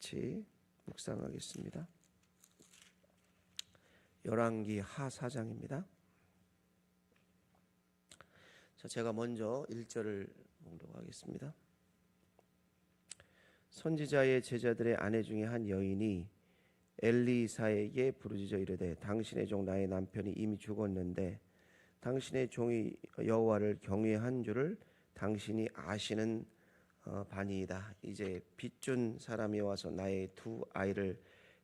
같이 묵상하겠습니다. 열왕기 하 4장입니다. 자, 제가 먼저 1절을 봉독하겠습니다. 선지자의 제자들의 아내 중에 한 여인이 엘리사에게 부르짖어 이르되 당신의 종 나의 남편이 이미 죽었는데 당신의 종이 여호와를 경외한 줄을 당신이 아시는 어, 반이이다. 이제 빚준 사람이 와서 나의 두 아이를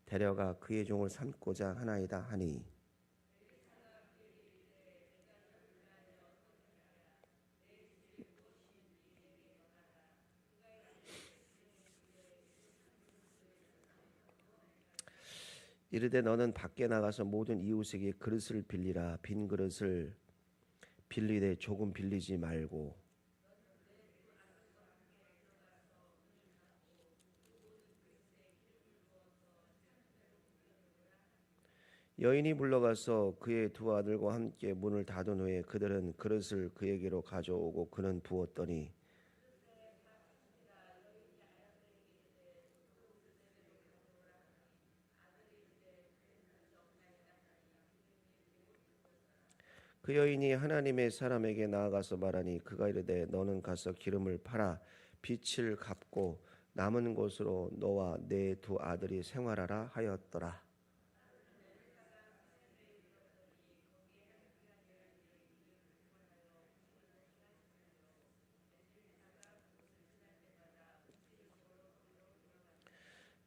데려가 그의 종을 삼고자 하나이다 하니 이르되 너는 밖에 나가서 모든 이웃에게 그릇을 빌리라 빈 그릇을 빌리되 조금 빌리지 말고 여인이 물러가서 그의 두 아들과 함께 문을 닫은 후에 그들은 그릇을 그에게로 가져오고 그는 부었더니 그 여인이 하나님의 사람에게 나아가서 말하니 그가 이르되 너는 가서 기름을 팔아 빛을 갚고 남은 곳으로 너와 내 두 아들이 생활하라 하였더라.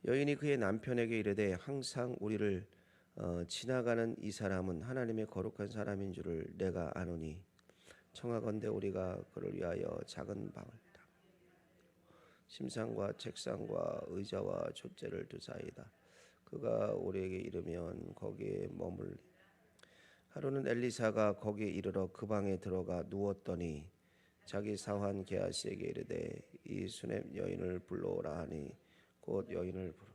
여인이 그의 남편에게 이르되 항상 우리를 어, 지나가는 이 사람은 하나님의 거룩한 사람인 줄을 내가 아노니 청하건대 우리가 그를 위하여 작은 방을 다 심상과 책상과 의자와 촛재를 두사이다. 그가 우리에게 이르면 거기에 머물리 하루는 엘리사가 거기에 이르러 그 방에 들어가 누웠더니 자기 사환 게하시에게 이르되 이 수냄 여인을 불러오라 하니 곧 여인을 부르.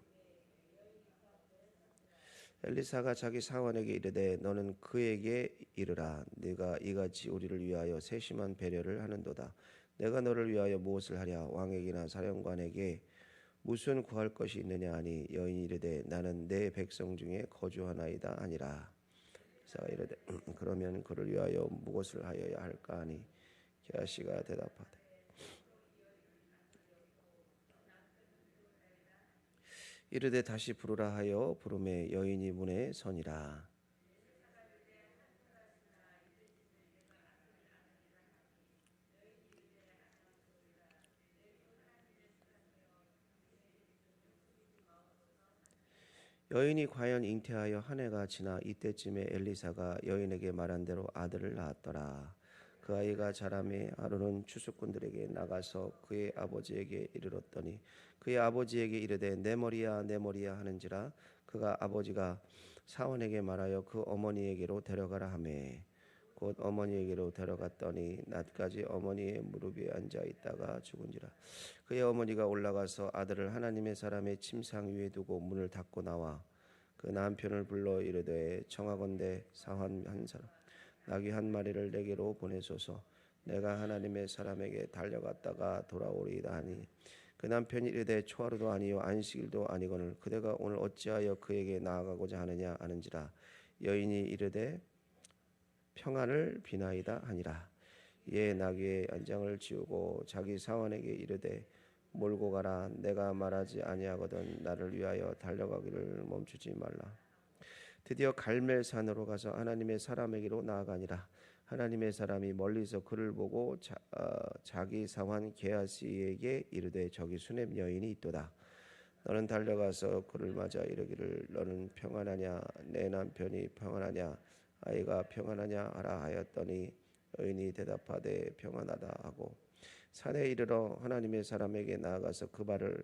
엘리사가 자기 사원에게 이르되 너는 그에게 이르라. 네가 이같이 우리를 위하여 세심한 배려를 하는도다. 내가 너를 위하여 무엇을 하랴? 왕에게나 사령관에게 무슨 구할 것이 있느냐 하니 여인이 이르되 나는 내 백성 중에 거주하나이다 아니라. 엘리사가 이르되 그러면 그를 위하여 무엇을 하여야 할까 하니 게하시가 대답하되 이르되 다시 부르라 하여 부름에 여인이 문에 서니라. 여인이 과연 잉태하여 한 해가 지나 이때쯤에 엘리사가 여인에게 말한 대로 아들을 낳았더라. 그 아이가 자라매 하루는 추수꾼들에게 나가서 그의 아버지에게 이르렀더니 그의 아버지에게 이르되 내 머리야 내 머리야 하는지라 그가 아버지가 사원에게 말하여 그 어머니에게로 데려가라 하매. 곧 어머니에게로 데려갔더니 낮까지 어머니의 무릎 위에 앉아 있다가 죽은지라. 그의 어머니가 올라가서 아들을 하나님의 사람의 침상 위에 두고 문을 닫고 나와 그 남편을 불러 이르되 청하건대 사환 한 사람 나귀 한 마리를 내게로 보내소서. 내가 하나님의 사람에게 달려갔다가 돌아오리이다 하니 그 남편이 이르되 초하루도 아니요 안식일도 아니거늘 그대가 오늘 어찌하여 그에게 나아가고자 하느냐 하는지라. 여인이 이르되 평안을 비나이다 하니라. 예 나귀의 안장을 지우고 자기 사원에게 이르되 몰고 가라. 내가 말하지 아니하거든 나를 위하여 달려가기를 멈추지 말라 드디어 갈멜산으로 가서 하나님의 사람에게로 나아가니라. 하나님의 사람이 멀리서 그를 보고 자, 어, 기 상환 게하시에게 이르되 저기 수냄 여인이 있도다. 너는 달려가서 그를 맞아 이르기를 너는 평안하냐? 내 남편이 평안하냐? 아이가 평안하냐? 하라 하였더니 여인이 대답하되 평안하다 하고 산에 이르러 하나님의 사람에게 나아가서 그 말을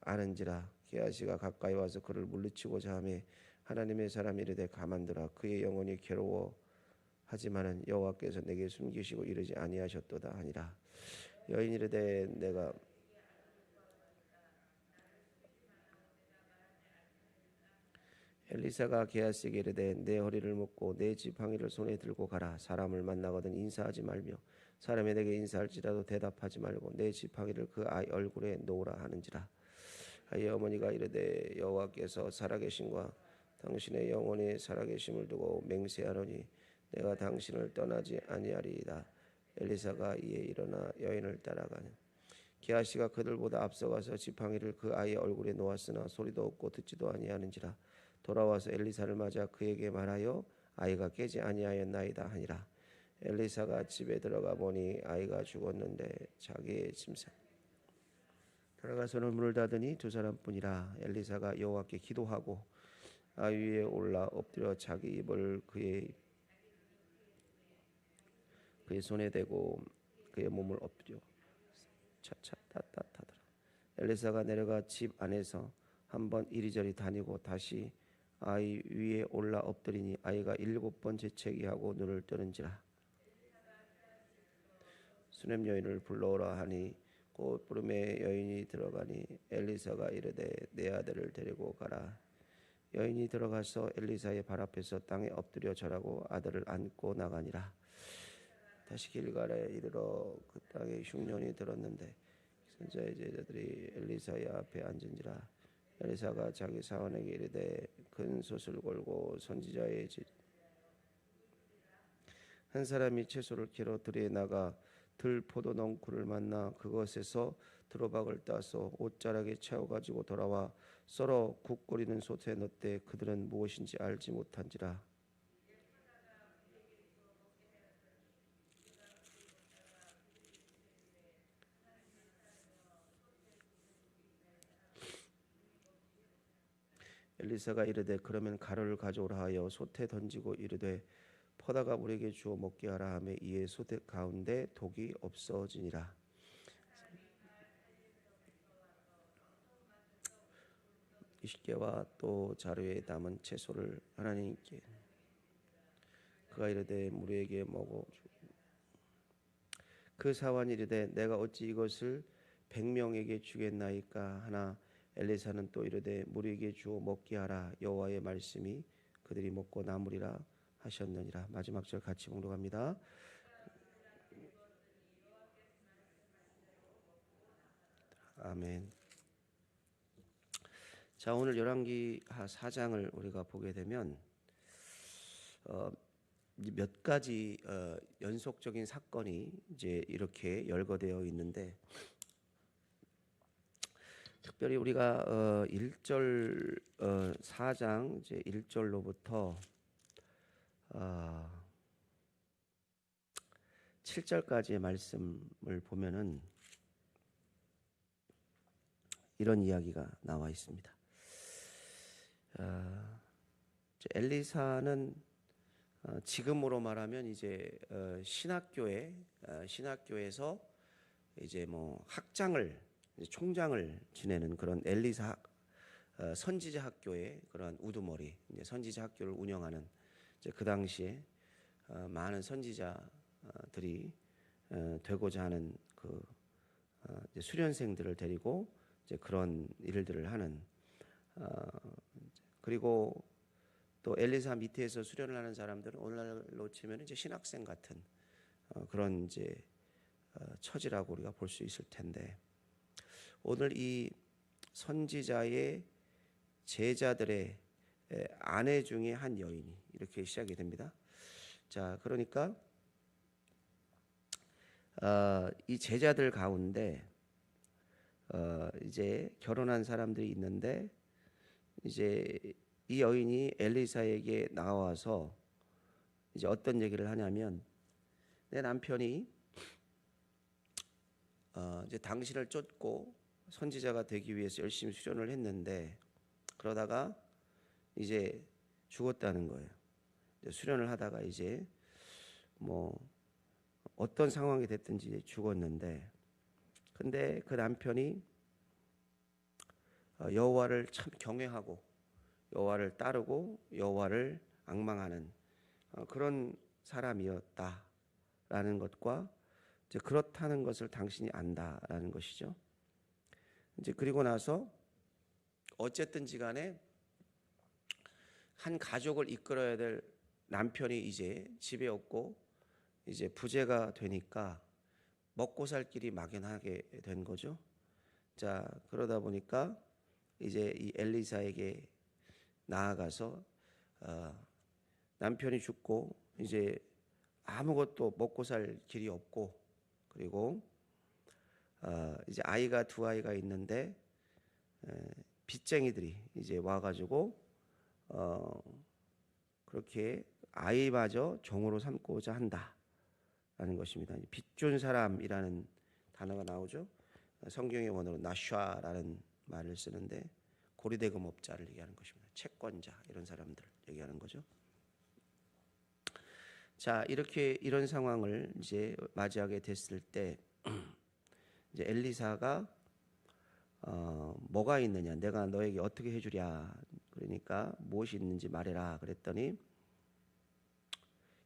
아는지라 게하시가 가까이 와서 그를 물리치고자 하매 하나님의 사람이 이르되 가만두라. 그의 영혼이 괴로워 하지만은 여호와께서 내게 숨기시고 이르지 아니하셨도다 하니라. 여인 이르되 내가 엘리사가 게하스에게 이르되 내 허리를 묶고 내 지팡이를 손에 들고 가라. 사람을 만나거든 인사하지 말며 사람이 내게 인사할지라도 대답하지 말고 내 지팡이를 그 아이 얼굴에 놓으라 하는지라. 하여 어머니가 이르되 여호와께서 살아계신과 당신의 영혼이 살아계심을 두고 맹세하노니 내가 당신을 떠나지 아니하리이다. 엘리사가 이에 일어나 여인을 따라가니 기하시가 그들보다 앞서가서 지팡이를 그 아이의 얼굴에 놓았으나 소리도 없고 듣지도 아니하는지라 돌아와서 엘리사를 맞아 그에게 말하여 아이가 깨지 아니하였나이다 하니라 엘리사가 집에 들어가 보니 아이가 죽었는데 자기의 짐승 들어가서는 문을 닫으니 두 사람뿐이라 엘리사가 여호와께 기도하고 위에 올라 엎드려 자기 입을 그의 그의 손에 대고 그의 몸을 엎드려 차차 따뜻하더라. 엘리사가 내려가 집 안에서 한번 이리저리 다니고 다시 아이 위에 올라 엎드리니 아이가 일곱 번 재채기하고 눈을 뜨는지라. 수냄 여인을 불러오라 하니 곧 부름에 여인이 들어가니 엘리사가 이르되 내 아들을 데리고 가라. 여인이 들어가서 엘리사의 발 앞에서 땅에 엎드려 절하고 아들을 안고 나가니라. 다시 길가에 이르러 그 땅에 흉년이 들었는데 선자의 제자들이 엘리사의 앞에 앉은지라 엘리사가 자기 사원에게 이르되 큰 솥을 걸고 선지자의 제... 한 사람이 채소를 캐러 들에 나가 들 포도 넝쿨을 만나 그것에서 드로박을 따서 옷자락에 채워 가지고 돌아와 썰어 국 끓이는 솥에 넣되 그들은 무엇인지 알지 못한지라 엘리사가 이르되 그러면 가루를 가져오라 하여 솥에 던지고 이르되 퍼다가 우리에게 주어 먹게 하라 하며 이에 솥 가운데 독이 없어지니라. 이십계와 또 자루에 담은 채소를 하나님께 그가 이르되 무리에게 먹어 그 사환이 이르되 내가 어찌 이것을 백명에게 주겠나이까 하나 엘리사는 또 이르되 무리에게 주어 먹게 하라 여호와의 말씀이 그들이 먹고 남으리라 하셨느니라 마지막 절 같이 봉독합니다. 아멘. 자 오늘 열왕기 4장을 우리가 보게 되면 어, 몇 가지 어, 연속적인 사건이 이제 이렇게 열거되어 있는데 특별히 우리가 어 1절 어 4장 이제 1절로부터 어 7절까지의 말씀을 보면은 이런 이야기가 나와 있습니다. 어, 엘리사는 어, 지금으로 말하면 이제 어, 신학교에 어, 신학교에서 이제 뭐 학장을 총장을 지내는 그런 엘리사 어, 선지자 학교의 그러한 우두머리 선지자 학교를 운영하는 그 당시에 어, 많은 선지자들이 어, 되고자 하는 그 수련생들을 데리고 그런 일들을 하는 어, 그리고 또 엘리사 밑에서 수련을 하는 사람들은 오늘날로 치면 이제 신학생 같은 어, 그런 이제 어, 처지라고 우리가 볼 수 있을 텐데 오늘 이 선지자의 제자들의 에, 아내 중에 한 여인이 이렇게 시작이 됩니다. 자, 그러니까 어, 이 제자들 가운데 어, 이제 결혼한 사람들이 있는데 이제 이 여인이 엘리사에게 나와서 이제 어떤 얘기를 하냐면 내 남편이 어, 이제 당신을 쫓고 선지자가 되기 위해서 열심히 수련을 했는데 그러다가 이제 죽었다는 거예요. 수련을 하다가 이제 뭐 어떤 상황이 됐든지 죽었는데 근데 그 남편이 어, 여호와를 참 경외하고 여호와를 따르고 여호와를 악망하는 어, 그런 사람이었다라는 것과 이제 그렇다는 것을 당신이 안다라는 것이죠. 이제 그리고 나서 어쨌든지 간에 한 가족을 이끌어야 될 남편이 이제 집에 없고 이제 부재가 되니까 먹고 살 길이 막연하게 된 거죠. 자, 그러다 보니까 이제 이 엘리사에게 나아가서 어, 남편이 죽고 이제 아무것도 먹고 살 길이 없고 그리고 어, 이제 아이가 두 아이가 있는데 에, 빚쟁이들이 이제 와가지고 어, 그렇게 아이마저 종으로 삼고자 한다라는 것입니다. 빚준 사람이라는 단어가 나오죠. 성경의 원어로 나샤라는 말을 쓰는데 고리대금업자를 얘기하는 것입니다. 채권자 이런 사람들 얘기하는 거죠. 자 이렇게 이런 상황을 이제 맞이하게 됐을 때 이제 엘리사가 어, 뭐가 있느냐 내가 너에게 어떻게 해주랴 그러니까 무엇이 있는지 말해라 그랬더니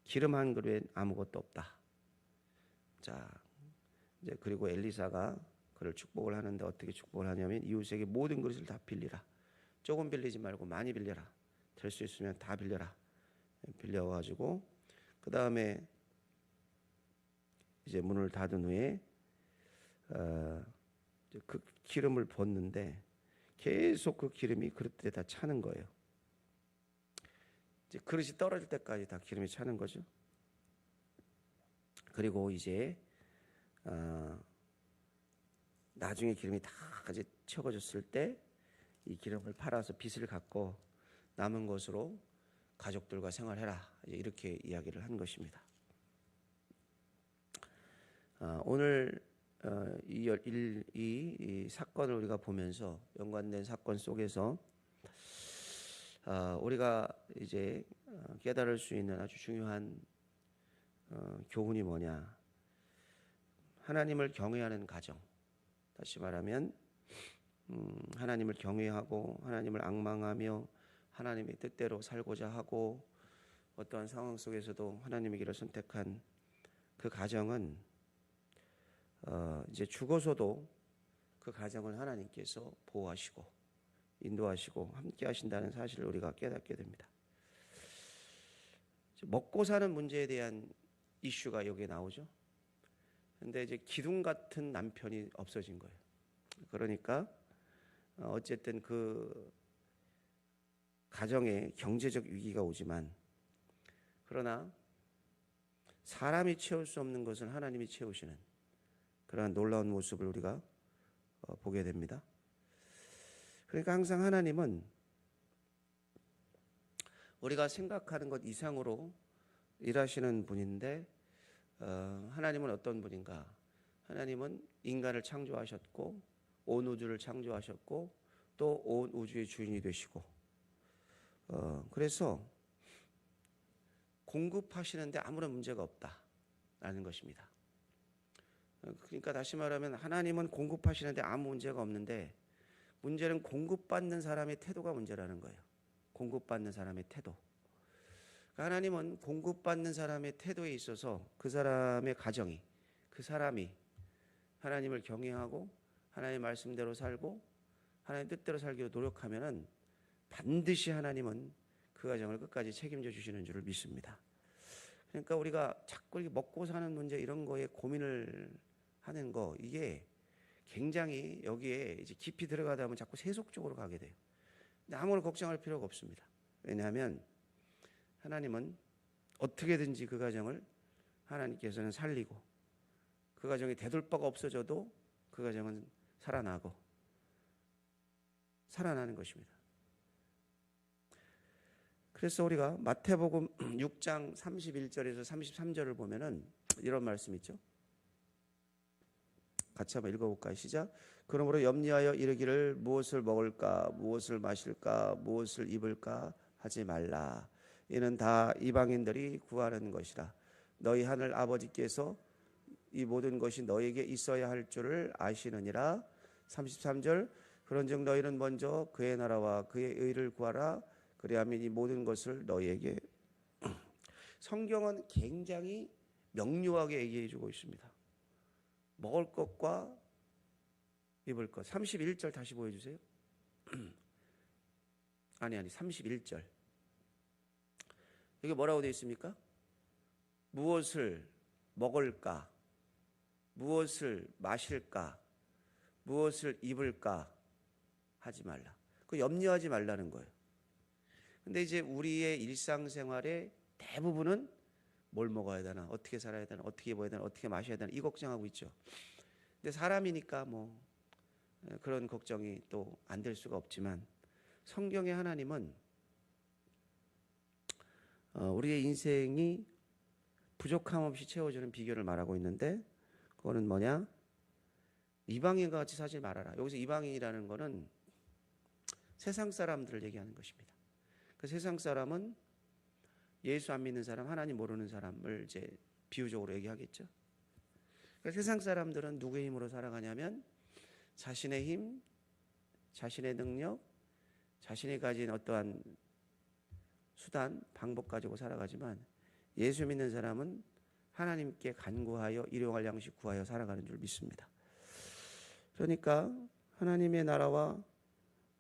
기름 한 그릇에 아무것도 없다. 자 이제 그리고 엘리사가 그를 축복을 하는데 어떻게 축복을 하냐면 이웃에게 모든 그릇을 다 빌리라. 조금 빌리지 말고 많이 빌려라. 될 수 있으면 다 빌려라. 빌려가지고 그 다음에 이제 문을 닫은 후에 어, 그 기름을 붓는데 계속 그 기름이 그릇에 다 차는 거예요. 이제 그릇이 떨어질 때까지 다 기름이 차는 거죠. 그리고 이제 어, 나중에 기름이 다 이제 채워졌을 때 이 기름을 팔아서 빚을 갚고 남은 것으로 가족들과 생활해라 이렇게 이야기를 한 것입니다. 아, 오늘 어, 이, 이, 이 사건을 우리가 보면서 연관된 사건 속에서 아, 우리가 이제 어, 깨달을 수 있는 아주 중요한 어, 교훈이 뭐냐? 하나님을 경외하는 가정. 다시 말하면 음, 하나님을 경외하고 하나님을 악망하며 하나님의 뜻대로 살고자 하고 어떠한 상황 속에서도 하나님의 길을 선택한 그 가정은 어, 이제 죽어서도 그 가정을 하나님께서 보호하시고 인도하시고 함께 하신다는 사실을 우리가 깨닫게 됩니다. 먹고 사는 문제에 대한 이슈가 여기에 나오죠. 근데 이제 기둥 같은 남편이 없어진 거예요. 그러니까 어, 어쨌든 그 가정에 경제적 위기가 오지만 그러나 사람이 채울 수 없는 것은 하나님이 채우시는 그러한 놀라운 모습을 우리가 어, 보게 됩니다. 그러니까 항상 하나님은 우리가 생각하는 것 이상으로 일하시는 분인데 어, 하나님은 어떤 분인가? 하나님은 인간을 창조하셨고 온 우주를 창조하셨고 또 온 우주의 주인이 되시고 어, 그래서 공급하시는데 아무런 문제가 없다라는 것입니다. 어, 그러니까 다시 말하면 하나님은 공급하시는데 아무 문제가 없는데 문제는 공급받는 사람의 태도가 문제라는 거예요. 공급받는 사람의 태도. 하나님은 공급받는 사람의 태도에 있어서 그 사람의 가정이 그 사람이 하나님을 경외하고 하나님의 말씀대로 살고 하나님 뜻대로 살기로 노력하면은 반드시 하나님은 그 가정을 끝까지 책임져 주시는 줄을 믿습니다. 그러니까 우리가 자꾸 이렇게 먹고 사는 문제 이런 거에 고민을 하는 거 이게 굉장히 여기에 이제 깊이 들어가다 보면 자꾸 세속적으로 가게 돼요. 아무런 걱정할 필요가 없습니다. 왜냐하면 하나님은 어떻게든지 그 가정을 하나님께서는 살리고 그 가정이 되돌 바가 없어져도 그 가정은 살아나고 살아나는 것입니다. 그래서 우리가 마태복음 6장 31절에서 33절을 보면은 이런 말씀 있죠. 같이 한번 읽어볼까요? 시작. 그러므로 염려하여 이르기를 무엇을 먹을까, 무엇을 마실까, 무엇을 입을까 하지 말라. 이는 다 이방인들이 구하는 것이라. 너희 하늘 아버지께서 이 모든 것이 너에게 있어야 할 줄을 아시느니라. 33절. 그런즉 너희는 먼저 그의 나라와 그의 의를 구하라. 그리하면 이 모든 것을 너희에게 성경은 굉장히 명료하게 얘기해 주고 있습니다. 먹을 것과 입을 것. 31절 다시 보여 주세요. 아니 아니 31절. 이게 뭐라고 되어 있습니까? 무엇을 먹을까? 무엇을 마실까? 무엇을 입을까? 하지 말라. 그 염려하지 말라는 거예요. 근데 이제 우리의 일상생활의 대부분은 뭘 먹어야 되나, 어떻게 살아야 되나, 어떻게 입어야 되나, 어떻게 마셔야 되나 이 걱정하고 있죠. 근데 사람이니까 뭐 그런 걱정이 또 안 될 수가 없지만 성경의 하나님은 어, 우리의 인생이 부족함 없이 채워주는 비결을 말하고 있는데 그거는 뭐냐? 이방인과 같이 사지 말아라. 여기서 이방인이라는 거는 세상 사람들을 얘기하는 것입니다. 그 세상 사람은 예수 안 믿는 사람, 하나님 모르는 사람을 이제 비유적으로 얘기하겠죠. 그러니까 세상 사람들은 누구의 힘으로 살아가냐면 자신의 힘, 자신의 능력, 자신이 가진 어떠한 수단, 방법 가지고 살아가지만 예수 믿는 사람은 하나님께 간구하여 일용할 양식 구하여 살아가는 줄 믿습니다. 그러니까 하나님의 나라와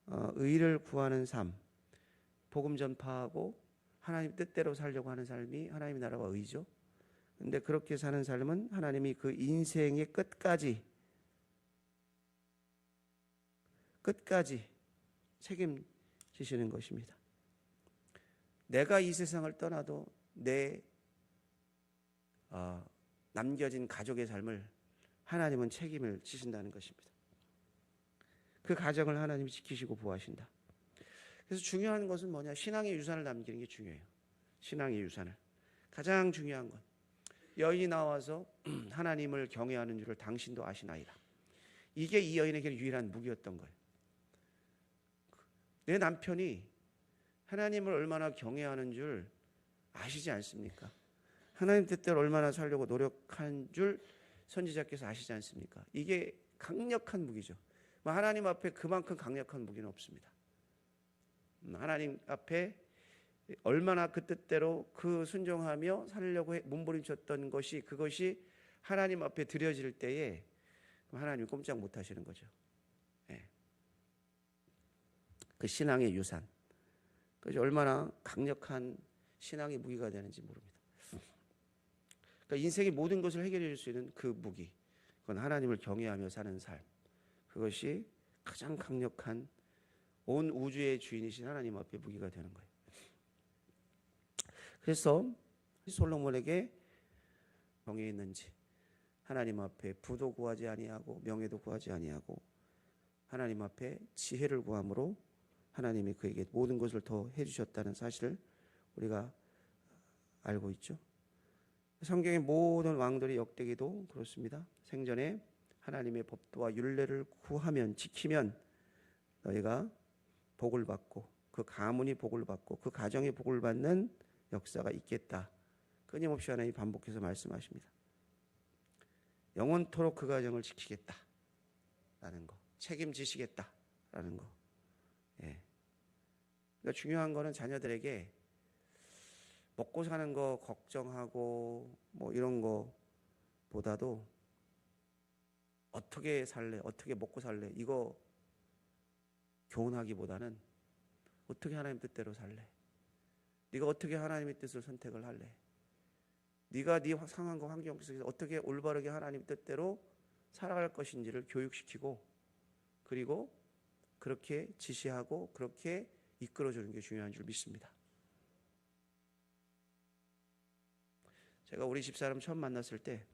어, 의를 구하는 삶, 복음 전파하고 하나님 뜻대로 살려고 하는 삶이 하나님의 나라와 의죠. 근데 그렇게 사는 삶은 하나님이 그 인생의 끝까지 끝까지 책임지시는 것입니다. 내가 이 세상을 떠나도 내 어, 남겨진 가족의 삶을 하나님은 책임을 지신다는 것입니다. 그 가정을 하나님이 지키시고 보호하신다. 그래서 중요한 것은 뭐냐? 신앙의 유산을 남기는 게 중요해요. 신앙의 유산을. 가장 중요한 건 여인이 나와서 하나님을 경외하는 줄을 당신도 아시나이다. 이게 이 여인에게 유일한 무기였던 거예요. 내 남편이 하나님을 얼마나 경외하는 줄 아시지 않습니까? 하나님 뜻대로 얼마나 살려고 노력한 줄 선지자께서 아시지 않습니까? 이게 강력한 무기죠. 뭐 하나님 앞에 그만큼 강력한 무기는 없습니다. 음, 하나님 앞에 얼마나 그 뜻대로 그 순종하며 살려고 몸부림쳤던 것이 그것이 하나님 앞에 드려질 때에 하나님이 꼼짝 못 하시는 거죠. 예. 그 신앙의 유산. 그것이 얼마나 강력한 신앙의 무기가 되는지 모릅니다. 그러니까 인생의 모든 것을 해결해 줄 수 있는 그 무기. 그건 하나님을 경외하며 사는 삶. 그것이 가장 강력한 온 우주의 주인이신 하나님 앞에 무기가 되는 거예요. 그래서 솔로몬에게 명예 있는지 하나님 앞에 부도 구하지 아니하고 명예도 구하지 아니하고 하나님 앞에 지혜를 구함으로 하나님이 그에게 모든 것을 더 해주셨다는 사실을 우리가 알고 있죠. 성경의 모든 왕들의 역대기도 그렇습니다. 생전에 하나님의 법도와 율례를 구하면 지키면 너희가 복을 받고 그 가문이 복을 받고 그 가정이 복을 받는 역사가 있겠다. 끊임없이 하나님 반복해서 말씀하십니다. 영원토록 그 가정을 지키겠다 라는 거, 책임지시겠다 라는 거. 예. 그러니까 중요한 거는 자녀들에게 먹고 사는 거 걱정하고 뭐 이런 거보다도 어떻게 살래, 어떻게 먹고 살래 이거 교훈하기보다는 어떻게 하나님 뜻대로 살래. 네가 어떻게 하나님의 뜻을 선택을 할래. 네가 네 상황과 환경 속에서 어떻게 올바르게 하나님 뜻대로 살아갈 것인지를 교육시키고 그리고 그렇게 지시하고 그렇게 이끌어주는 게 중요한 줄 믿습니다. 제가 우리 집사람 처음 만났을 때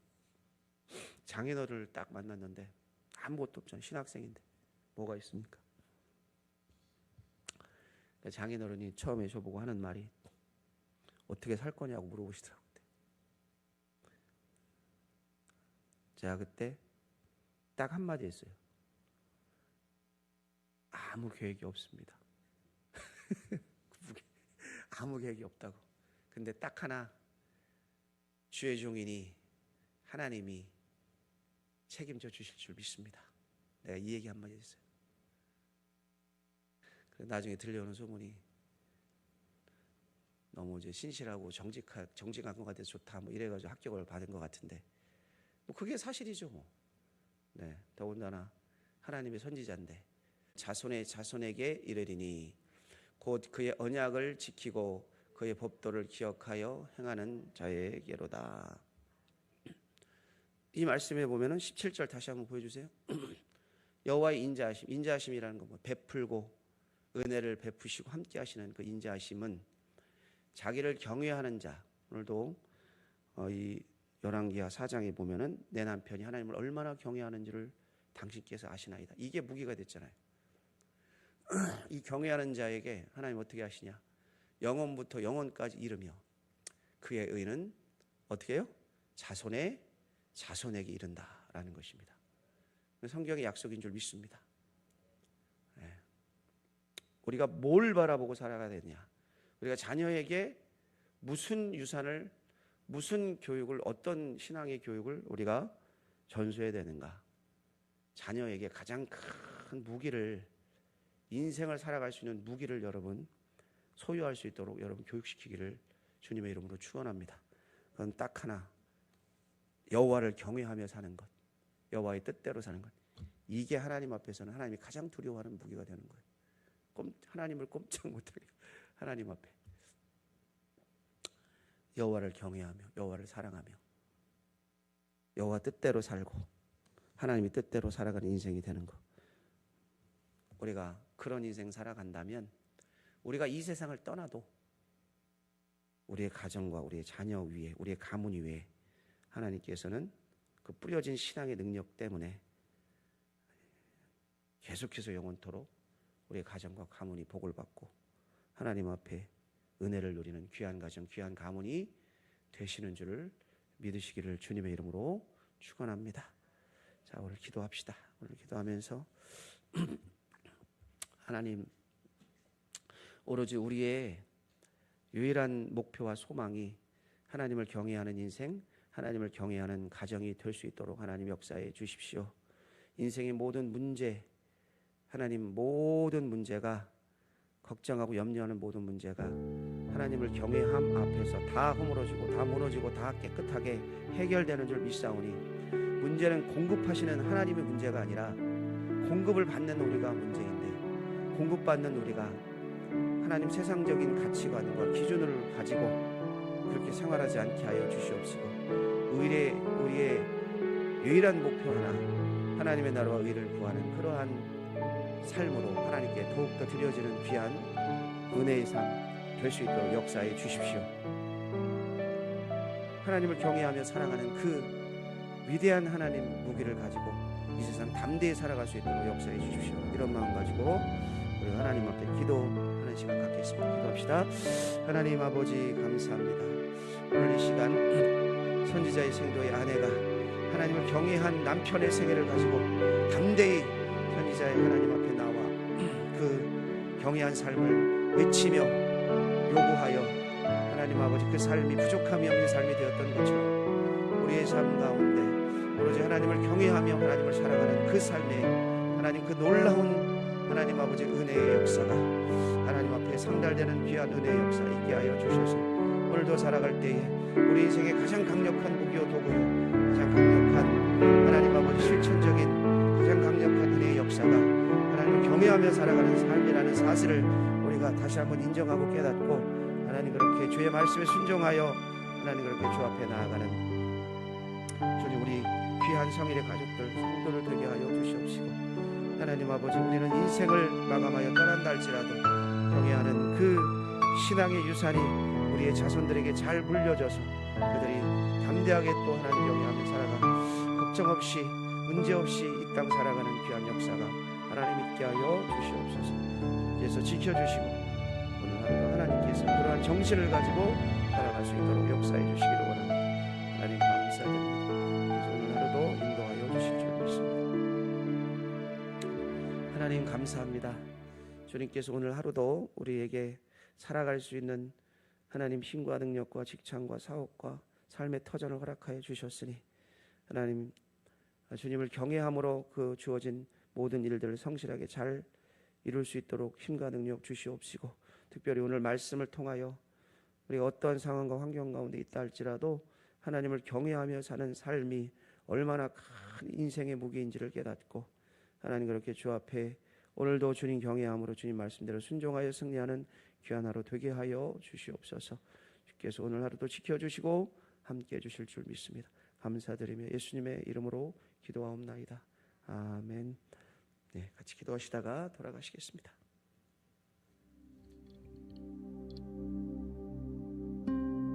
장인어를 딱 만났는데 아무것도 없잖아요. 신학생인데 뭐가 있습니까? 그러니까 장인어른이 처음에 저보고 하는 말이 어떻게 살 거냐고 물어보시더라고요. 제가 그때 딱 한마디 했어요. 아무 계획이 없습니다. 아무 계획이 없다고. 근데 딱 하나 주의 종이니 하나님이 책임져 주실 줄 믿습니다. 내가 이 얘기 한마디 했어요. 나중에 들려오는 소문이 너무 이제 신실하고 정직한 정직한 것 같아서 좋다 뭐 이래가지고 합격을 받은 것 같은데 뭐 그게 사실이죠 뭐. 네, 더군다나 하나님의 선지자인데 자손의 자손에게 이르리니 곧 그의 언약을 지키고 그의 법도를 기억하여 행하는 자에게로다. 이 말씀에 보면은 17절 다시 한번 보여주세요. 여호와의 인자하심, 인자하심이라는 건 뭐 베풀고 은혜를 베푸시고 함께 하시는 그 인자하심은 자기를 경외하는 자 오늘도 어, 이 열왕기하 4장에 보면은 내 남편이 하나님을 얼마나 경외하는지를 당신께서 아시나이다. 이게 무기가 됐잖아요. 이 경외하는 자에게 하나님 어떻게 하시냐? 영원부터 영원까지 이르며 그의 의는 어떻게 해요? 자손의 자손에게 이른다라는 것입니다. 성경의 약속인 줄 믿습니다. 예. 우리가 뭘 바라보고 살아가야 되냐? 우리가 자녀에게 무슨 유산을 무슨 교육을 어떤 신앙의 교육을 우리가 전수해야 되는가? 자녀에게 가장 큰 무기를 인생을 살아갈 수 있는 무기를 여러분 소유할 수 있도록 여러분 교육시키기를 주님의 이름으로 축원합니다. 그건 딱 하나 여호와를 경외하며 사는 것, 여호와의 뜻대로 사는 것. 이게 하나님 앞에서는 하나님이 가장 두려워하는 무기가 되는 거예요. 꼼, 하나님을 꼼짝 못하게 하나님 앞에 여호와를 경외하며 여호와를 사랑하며 여호와 뜻대로 살고 하나님이 뜻대로 살아가는 인생이 되는 것. 우리가 그런 인생 살아간다면 우리가 이 세상을 떠나도 우리의 가정과 우리의 자녀 위에 우리의 가문 위에 하나님께서는 그 뿌려진 신앙의 능력 때문에 계속해서 영원토록 우리의 가정과 가문이 복을 받고 하나님 앞에 은혜를 누리는 귀한 가정, 귀한 가문이 되시는 줄을 믿으시기를 주님의 이름으로 축원합니다. 자, 오늘 기도합시다. 오늘 기도하면서 하나님 오로지 우리의 유일한 목표와 소망이 하나님을 경외하는 인생, 하나님을 경외하는 가정이 될 수 있도록 하나님 역사해 주십시오. 인생의 모든 문제, 하나님 모든 문제가 걱정하고 염려하는 모든 문제가 하나님을 경외함 앞에서 다 허물어지고 다 무너지고 다 깨끗하게 해결되는 줄 믿사오니 문제는 공급하시는 하나님의 문제가 아니라 공급을 받는 우리가 문제인데 공급받는 우리가 하나님 세상적인 가치관과 기준을 가지고 그렇게 생활하지 않게 하여 주시옵시고 의의 우리의 유일한 목표 하나 하나님의 나라와 의를 구하는 그러한 삶으로 하나님께 더욱더 드려지는 귀한 은혜의 삶 될 수 있도록 역사해 주십시오. 하나님을 경외하며 살아가는 그 위대한 하나님 무기를 가지고 이 세상 담대히 살아갈 수 있도록 역사해 주십시오. 이런 마음 가지고 우리 하나님 앞에 기도하는 시간 갖겠습니다. 기도합시다. 하나님 아버지 감사합니다. 오늘 이 시간 선지자의 생도의 아내가 하나님을 경외한 남편의 생애를 가지고 담대히 선지자의 하나님 앞에 나와 그 경외한 삶을 외치며 요구하여 하나님 아버지 그 삶이 부족함이 없는 삶이 되었던 것처럼 우리의 삶 가운데 오로지 하나님을 경외하며 하나님을 살아가는 그 삶에 하나님 그 놀라운 하나님 아버지 은혜의 역사가 하나님 앞에 상달되는 귀한 은혜의 역사 있게 하여 주셔서. 오늘도 살아갈 때에 우리 인생의 가장 강력한 무기요 도구요 가장 강력한 하나님 아버지 실천적인 가장 강력한 은혜의 역사가 하나님을 경외하며 살아가는 삶이라는 사실을 우리가 다시 한번 인정하고 깨닫고 하나님 그렇게 주의 말씀에 순종하여 하나님 그렇게 주 앞에 나아가는 주님 우리 귀한 성일의 가족들 성도를 되게 하여 주시옵시고 하나님 아버지 우리는 인생을 마감하여 떠난다 할지라도 경외하는 그 신앙의 유산이 우리의 자손들에게 잘 물려져서 그들이 담대하게 또 하나님 경외하며 살아가 걱정 없이 문제 없이 이 땅 살아가는 귀한 역사가 하나님 있게 하여 주시옵소서. 그래서 지켜주시고 오늘 하루도 하나님께서 그러한 정신을 가지고 살아갈 수 있도록 역사해 주시기를 감사합니다. 주님께서 오늘 하루도 우리에게 살아갈 수 있는 하나님 힘과 능력과 직장과 사업과 삶의 터전을 허락하여 주셨으니 하나님 주님을 경외함으로 그 주어진 모든 일들을 성실하게 잘 이룰 수 있도록 힘과 능력 주시옵시고 특별히 오늘 말씀을 통하여 우리 어떠한 상황과 환경 가운데 있다 할지라도 하나님을 경외하며 사는 삶이 얼마나 큰 인생의 무게인지를 깨닫고 하나님 그렇게 주 앞에 오늘도 주님 경외함으로 주님 말씀대로 순종하여 승리하는 귀한 하루 되게 하여 주시옵소서. 주께서 오늘 하루도 지켜주시고 함께 해주실 줄 믿습니다. 감사드리며 예수님의 이름으로 기도하옵나이다. 아멘. 네, 같이 기도하시다가 돌아가시겠습니다.